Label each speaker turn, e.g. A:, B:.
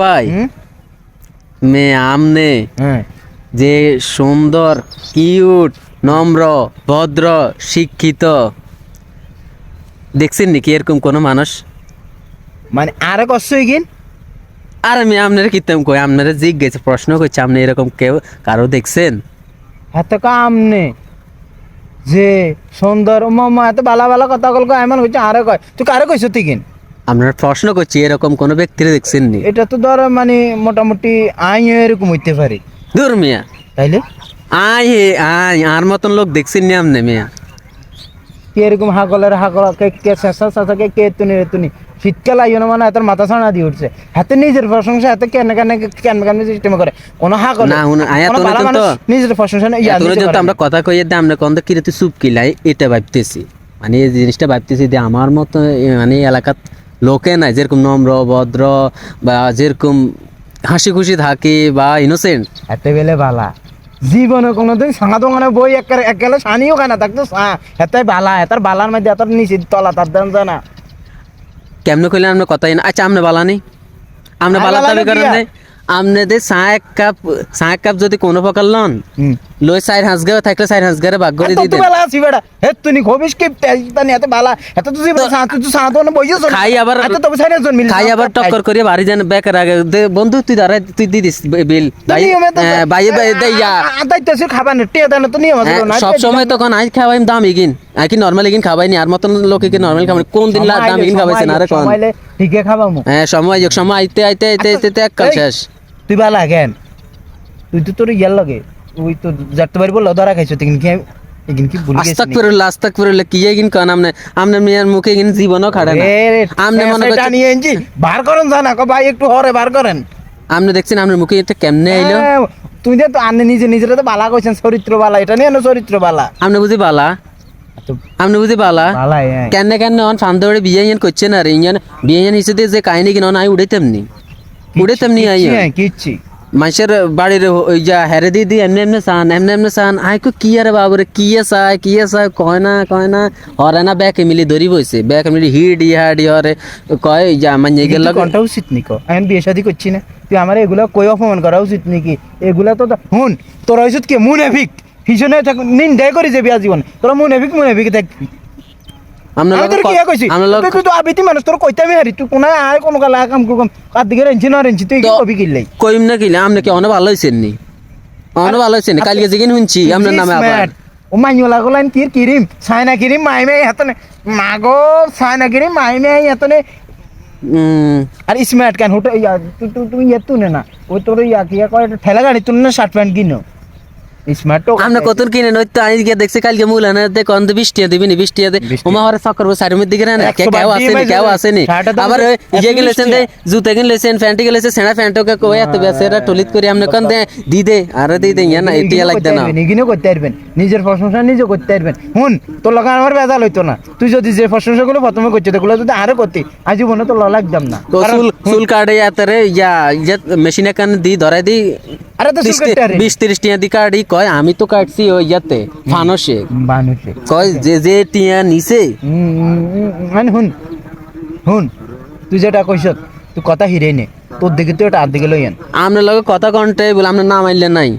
A: ভাই? মেয়ে আমনে
B: হ্যাঁ।
A: যে সুন্দর কিউট নম্র ভদ্র শিক্ষিত। দেখছেন নাকি এরকম কোনো মানুষ?
B: মানে আরে কষ্ট হইগিন
A: আর আমি আপনারা কিতাম কই? আপনারা জিজ্ঞেস প্রশ্ন করছি আপনি এরকম কেউ কারও দেখছেন?
B: এত কাম নে যে সুন্দর মামা এত বালা বালা কথা কল কয় এমন হইছে আরে কয়। তুই কারে কইছ তুই কিন?
A: আপনারা প্রশ্ন করছি এরকম কোনো ব্যক্তির দেখছেন নি
B: এটা তো ধর মানে মোটামুটি আই এরকম হইতে পারে।
A: দূর মিয়া।
B: তাইলে?
A: আয় হে আয় আর মতন লোক দেখছেন নি আপনি মিয়া?
B: কি এরকম হাগলের হাগল কে কে শেষা শেষা কে কে তুনি রে তুনি শীতকাল আইও না মানে এত মাথা ছাড়া দিয়ে উঠছে। হাতে নিজের প্রশংসা হাতে কেন কেন কেন কেন সিস্টেম করে। কোন হাগল
A: না, উনি- আয়া তো তো।
B: নিজের প্রশংসা না ইয়া পারে
A: আমরা কথা কইয়ে দিই আমরা কত কিরে তুই চুপ কিলাই এটা ভাবতেছি। মানে এই জিনিসটা ভাবতেছি যে আমার মতো মানে এই এলাকার লোকে নাই যেরকম নম্র ভদ্র বা যেরকম হাসি খুশি থাকি বা ইনোসেন্ট
B: এতে বেলে বালা। জীবনে কোনোদিন সাঙা দোকানে বই একেলে সানিও খায় না থাকতো এতাই বালা এত বালার মধ্যে এত নিচে তলা তার দেন জানা
A: কেমনে কইলে আমরা কথাই না? আচ্ছা আমরা বালা নেই আমরা বালা
B: কিয়া?
A: নাই? আপনাদের চা এক কাপ চা এক কাপ যদি কোনো প্রকার লন লই চার হাঁস গায়ে থাকলে চার হাঁস গায়ে ভাগ করে দিয়ে
B: বালা আছি বেটা হে তুই খবিস কি তানি এত বালা। এত তো জীবন সাঁ তুই তো সাঁ তো বইছো
A: খাই আবার
B: এত তো বসাই না জন মিল
A: খাই আবার টক্কর করিয়ে বাড়ি বেকার আগে দে বন্ধু তুই দাঁড়াই তুই দি দিস বিল। ভাই ভাই ভাই দে ইয়া।
B: দায়িত্ব খাবার না। টিয়া দেন তো নিয়ম আছে। না
A: সব সময় তখন আজ খাওয়াই দাম ইগিন। আর কি নর্মাল ইগিন খাওয়াই নি আর মতন লোকে কি নর্মাল কোন দিন দাম ইগিন খাওয়াইছেন? আরে কোন?
B: ঠিকই খাবামু
A: হ্যাঁ সময় যোগ সময় আইতে আইতে আইতে আইতে আইতে এক কাল শেষ।
B: তুই বালা কেন তুই তো তোর ইয়ার লগে তুই তো যাতে পারি বল ধরা খাইছো কি ভুলে
A: মনে দেখছেন আমনের মুখে এটা কেমনে আইলো?
B: তুই যে তো আনে নিজে নিজের তো বালা কইছেন চরিত্র বালা এটা নিয়ে চরিত্র বালা
A: আমনে বুঝি বালা?
B: তো
A: আমনে বুঝি বালা?
B: হ্যাঁ।
A: কেন কেন অন ফান্দরে বিয়ে ইয়ান করছে না রে? ইয়ান বিয়ে ইয়ান হিসেবে যে কাহিনী কিনা আই উড়াইতাম নি উড়াইতাম নি আই
B: কিচ্ছি, হ্যাঁ,
A: মানুষের বাড়ির ওই যা হেরে দি দি এমনি এমনি চান এমনি এমনি চান আই কো কি আরে বাবুরে কি চায় কি চায় কয় না কয় না। হরে না ব্যাক মিলি ধরি বইছে ব্যাক মিলি হিড ইহাডি হরে কয় যা মানে গেল
B: কোনটা উচিত নিকো আমি বিয়ে শাদি করছি না। তুই আমার এগুলা কই অপমান করা উচিত নাকি এগুলা তো হুন তোর হইছত কি মুনাফিক? থাক নিন্দাই করে যাবি আজীবন তোরা মুনাফিক মুনাফিক কিল্লাই?
A: কইম না কিলে আমনে কি অনে ভালো হইছেন নি? অনে ভালো হইছেন কালকে যেদিন শুনছি আপনার নামে আবার।
B: ও মাইওলা গোলান কির কিরিম সাইনা কিরিম মাইমে হাতনে। মাগো সাইনা কিরিম মাইমে হাতনে।
A: উম,
B: আর স্মার্ট ক্যান হোটেল ইয়া তুনে না। তোর ইয়া কি কয় ঠেলা গাড়ি তুলে না শার্ট প্যান্ট কিনো? স্মার্ট
A: আমরা কত কিনে নই তো আই গিয়ে দেখছি কালকে মূল দে বৃষ্টি দিবি নি বৃষ্টি দে
B: বৃষ্টি।
A: ওমা হরে চক্কর সাইড মধ্যে দিকে না কে
B: একশো
A: কেউ
B: বার
A: আসেনি কেউ
B: মাইজে
A: আসেনি। আবার
B: তো
A: ওই
B: এত
A: ইয়ে দে
B: বৃষ্টি
A: জুতে গেলেছেন প্যান্ট গেলেছে সেনা প্যান্টকে কই এত বেসেরা টলিত করি আমরা কোন দে দি দে আরে দি দে না এটিয়া লাগবে না।
B: এগিনেও করতে পারবেন নিজের প্রশংসা নিজে করতে পারবেন। হুন তোর লগা আমার বেজাল হইতো না। তুই যদি যে গুলো প্রথমে করছিস এগুলো যদি আরও করতি তো ল লাগতাম না।
A: চুল চুল কাটে ইয়া মেশিনে কান দি ধরাই দি
B: আরে তো চুল কাটতে আরে।
A: বিশ তিরিশ টিয়া দি কাটি কয় আমি তো কাটছি ওই ইয়াতে ফানসে। কয় যে যে টিয়া নিছে?
B: মানে হুন হুন তুই যেটা কইছ তুই কথা হিরে নে। তোর দিকে তো এটা আর দিকে লইয়েন।
A: আমরা লগে কথা কন্টে বলে আমরা নাম আইলে নাই।